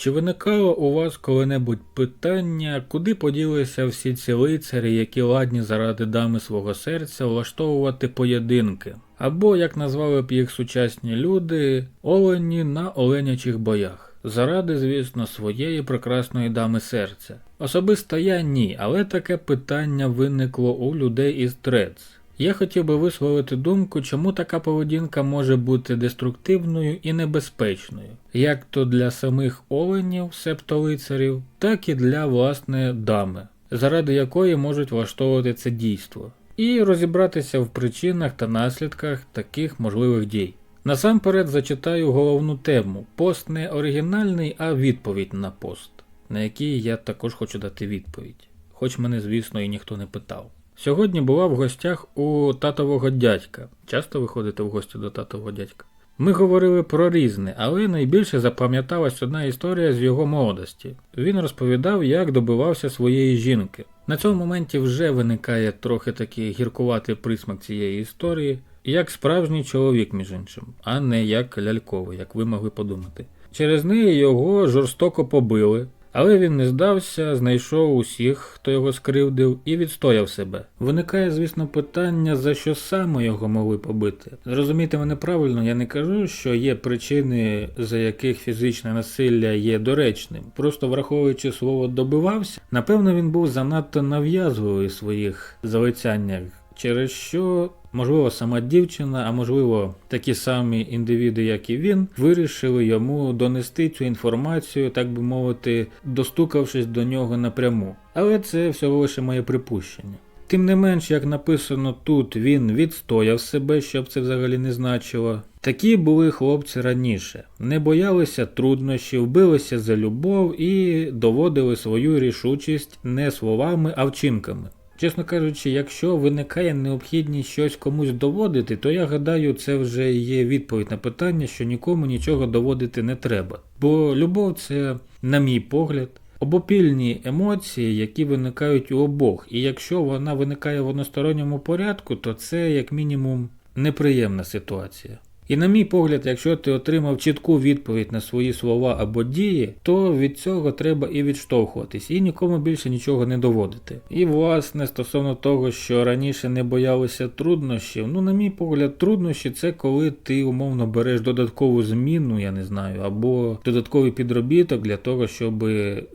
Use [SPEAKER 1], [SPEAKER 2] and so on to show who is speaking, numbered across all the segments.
[SPEAKER 1] Чи виникало у вас коли-небудь питання, куди поділися всі ці лицарі, які ладні заради дами свого серця влаштовувати поєдинки? Або, як назвали б їх сучасні люди, олені на оленячих боях? Заради, звісно, своєї прекрасної дами серця. Особисто я ні, але таке питання виникло у людей із Трец. Я хотів би висловити думку, чому така поведінка може бути деструктивною і небезпечною, як то для самих оленів, себто лицарів, так і для власне дами, заради якої можуть влаштовувати це дійство, і розібратися в причинах та наслідках таких можливих дій. Насамперед зачитаю головну тему. Пост не оригінальний, а відповідь на пост, на який я також хочу дати відповідь, хоч мене, звісно, і ніхто не питав. Сьогодні була в гостях у татового дядька. Часто виходите в гості до татового дядька. Ми говорили про різне, але найбільше запам'яталась одна історія з його молодості. Він розповідав, як добивався своєї жінки. На цьому моменті вже виникає трохи такий гіркуватий присмак цієї історії, як справжній чоловік, між іншим, а не як ляльковий, як ви могли подумати. Через неї його жорстоко побили, але він не здався, знайшов усіх, хто його скривдив, і відстояв себе. Виникає, звісно, питання, за що саме його могли побити. Зрозумійте мене правильно, я не кажу, що є причини, за яких фізичне насилля є доречним. Просто враховуючи слово добивався, напевно, він був занадто нав'язливий у своїх залицяннях. Через що, можливо, сама дівчина, а можливо, такі самі індивіди, як і він, вирішили йому донести цю інформацію, так би мовити, достукавшись до нього напряму. Але це всього лише моє припущення. Тим не менш, як написано тут, він відстояв себе, щоб це взагалі не значило. Такі були хлопці раніше, не боялися труднощів, билися за любов і доводили свою рішучість не словами, а вчинками. Чесно кажучи, якщо виникає необхідність щось комусь доводити, то я гадаю, це вже є відповідь на питання, що нікому нічого доводити не треба. Бо любов це, на мій погляд, обопільні емоції, які виникають у обох. І якщо вона виникає в односторонньому порядку, то це як мінімум неприємна ситуація. І на мій погляд, якщо ти отримав чітку відповідь на свої слова або дії, то від цього треба і відштовхуватись, і нікому більше нічого не доводити. І власне, стосовно того, що раніше не боялися труднощів, ну, на мій погляд, труднощі це коли ти умовно береш додаткову зміну, я не знаю, або додатковий підробіток для того, щоб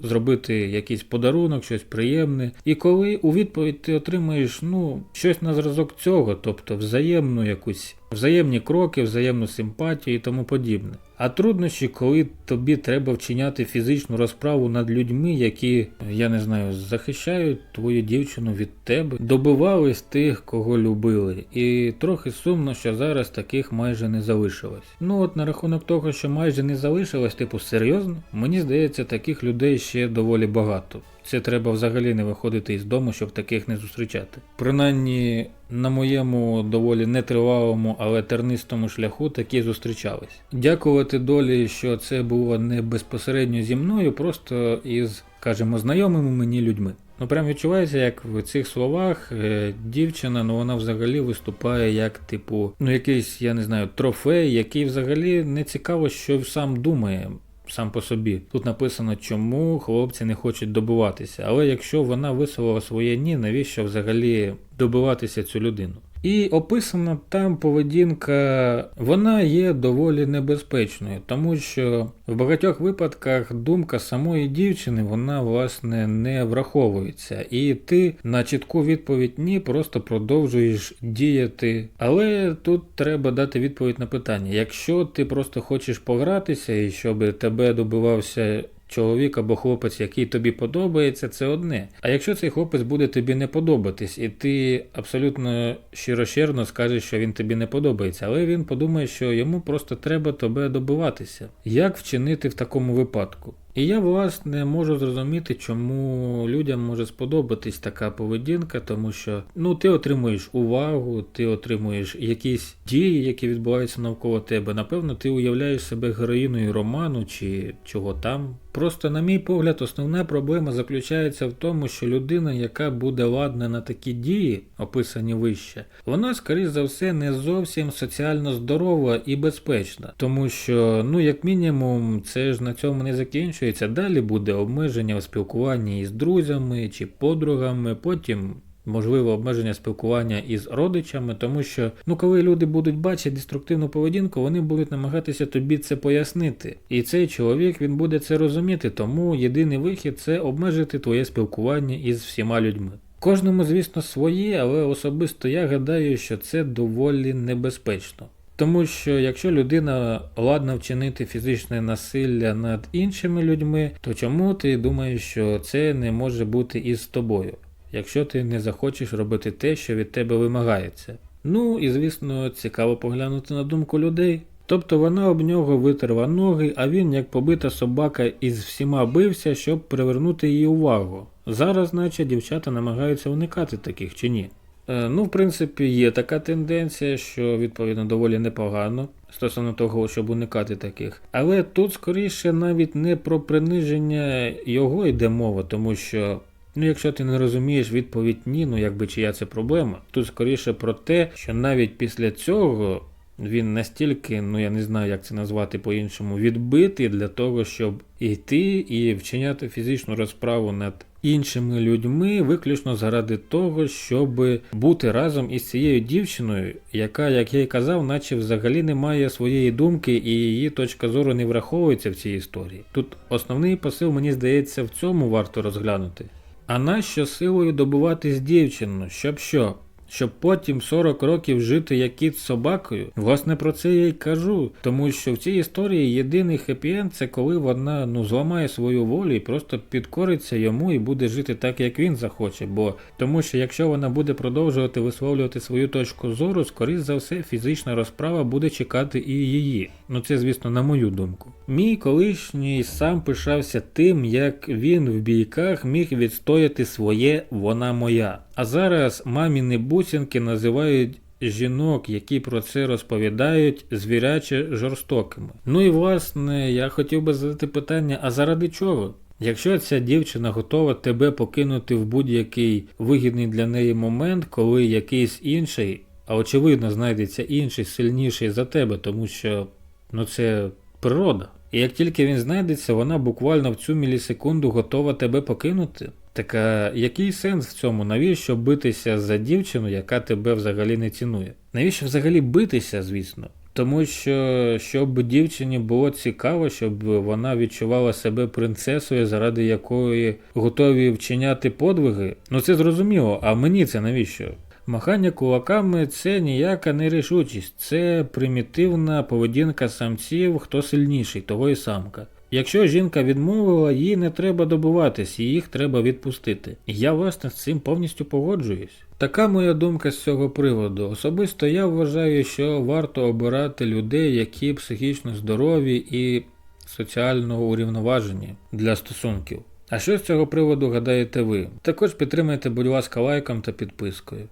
[SPEAKER 1] зробити якийсь подарунок, щось приємне. І коли у відповідь ти отримаєш ну, щось на зразок цього, тобто взаємну якусь. Взаємні кроки, взаємну симпатію і тому подібне. А труднощі, коли тобі треба вчиняти фізичну розправу над людьми, які, я не знаю, захищають твою дівчину від тебе, добивались тих, кого любили. І трохи сумно, що зараз таких майже не залишилось. Ну от на рахунок того, що майже не залишилось, типу серйозно, мені здається, таких людей ще доволі багато. Це треба взагалі не виходити із дому, щоб таких не зустрічати. Принаймні, на моєму доволі нетривалому, але тернистому шляху такі зустрічались. Дякувати долі, що це було не безпосередньо зі мною, просто із, кажемо, знайомими мені людьми. Ну прям відчувається, як в цих словах е, дівчина, ну вона взагалі виступає як, типу, ну якийсь, я не знаю, трофей, який взагалі не цікаво, що сам думає сам по собі. Тут написано, чому хлопці не хочуть добиватися. Але якщо вона висловила своє ні, навіщо взагалі добиватися цю людину? І описана там поведінка, вона є доволі небезпечною, тому що в багатьох випадках думка самої дівчини вона власне не враховується, і ти на чітку відповідь ні, просто продовжуєш діяти. Але тут треба дати відповідь на питання: якщо ти просто хочеш погратися і щоб тебе добивався чоловік або хлопець, який тобі подобається, це одне. А якщо цей хлопець буде тобі не подобатись, і ти абсолютно щирощерно скажеш, що він тобі не подобається, але він подумає, що йому просто треба тебе добиватися. Як вчинити в такому випадку? І я, власне, можу зрозуміти, чому людям може сподобатись така поведінка, тому що ну ти отримуєш увагу, ти отримуєш якісь дії, які відбуваються навколо тебе. Напевно, ти уявляєш себе героїною роману чи чого там. Просто, на мій погляд, основна проблема заключається в тому, що людина, яка буде ладна на такі дії, описані вище, вона, скоріш за все, не зовсім соціально здорова і безпечна, тому що, ну, як мінімум, це ж на цьому не закінчується закінчується, далі буде обмеження у спілкуванні із друзями чи подругами, потім. Можливо, обмеження спілкування із родичами, тому що ну коли люди будуть бачити деструктивну поведінку, вони будуть намагатися тобі це пояснити. І цей чоловік він буде це розуміти, тому єдиний вихід це обмежити твоє спілкування із всіма людьми. Кожному, звісно, своє, але особисто я гадаю, що це доволі небезпечно. Тому що якщо людина ладна вчинити фізичне насилля над іншими людьми, то чому ти думаєш, що це не може бути із тобою, якщо ти не захочеш робити те, що від тебе вимагається? Ну і звісно, цікаво поглянути на думку людей. Тобто вона об нього витерла ноги, а він, як побита собака, із всіма бився, щоб привернути її увагу. Зараз, наче, дівчата намагаються уникати таких чи ні. Е, Ну, в принципі, є така тенденція, що відповідно доволі непогано стосовно того, щоб уникати таких. Але тут скоріше навіть не про приниження його йде мова, тому що. Ну, якщо ти не розумієш відповідь ні, ну якби чия це проблема, тут скоріше про те, що навіть після цього він настільки, ну я не знаю, як це назвати по-іншому, відбитий для того, щоб йти і вчиняти фізичну розправу над іншими людьми, виключно заради того, щоб бути разом із цією дівчиною, яка, як я й казав, наче взагалі не має своєї думки і її точка зору не враховується в цій історії. Тут основний посил, мені здається, в цьому варто розглянути. А нащо силою добуватись дівчину? Щоб що? Щоб потім 40 років жити як кіт з собакою? Власне про це я й кажу. Тому що в цій історії єдиний хеппі-енд це коли вона ну зламає свою волю і просто підкориться йому і буде жити так, як він захоче. Бо тому що якщо вона буде продовжувати висловлювати свою точку зору, скоріш за все, фізична розправа буде чекати і її. Ну це, звісно, на мою думку. Мій колишній сам пишався тим, як він в бійках міг відстояти своє вона моя. А зараз маміни бусинки називають жінок, які про це розповідають, звіряче жорстокими. Ну і власне, я хотів би задати питання: а заради чого? Якщо ця дівчина готова тебе покинути в будь-який вигідний для неї момент, коли якийсь інший, а очевидно знайдеться інший сильніший за тебе, тому що ну це природа. І як тільки він знайдеться, вона буквально в цю мілісекунду готова тебе покинути. Так а який сенс в цьому? Навіщо битися за дівчину, яка тебе взагалі не цінує? Навіщо взагалі битися, звісно? Тому що щоб дівчині було цікаво, щоб вона відчувала себе принцесою, заради якої готові вчиняти подвиги. Ну це зрозуміло, а мені це навіщо? Махання кулаками це ніяка нерішучість, це примітивна поведінка самців, хто сильніший, того і самка. Якщо жінка відмовила, їй не треба добуватись, їх треба відпустити. Я власне з цим повністю погоджуюсь. Така моя думка з цього приводу. Особисто я вважаю, що варто обирати людей, які психічно здорові і соціально урівноважені для стосунків. А що з цього приводу гадаєте ви? Також підтримайте, будь ласка, лайком та підпискою.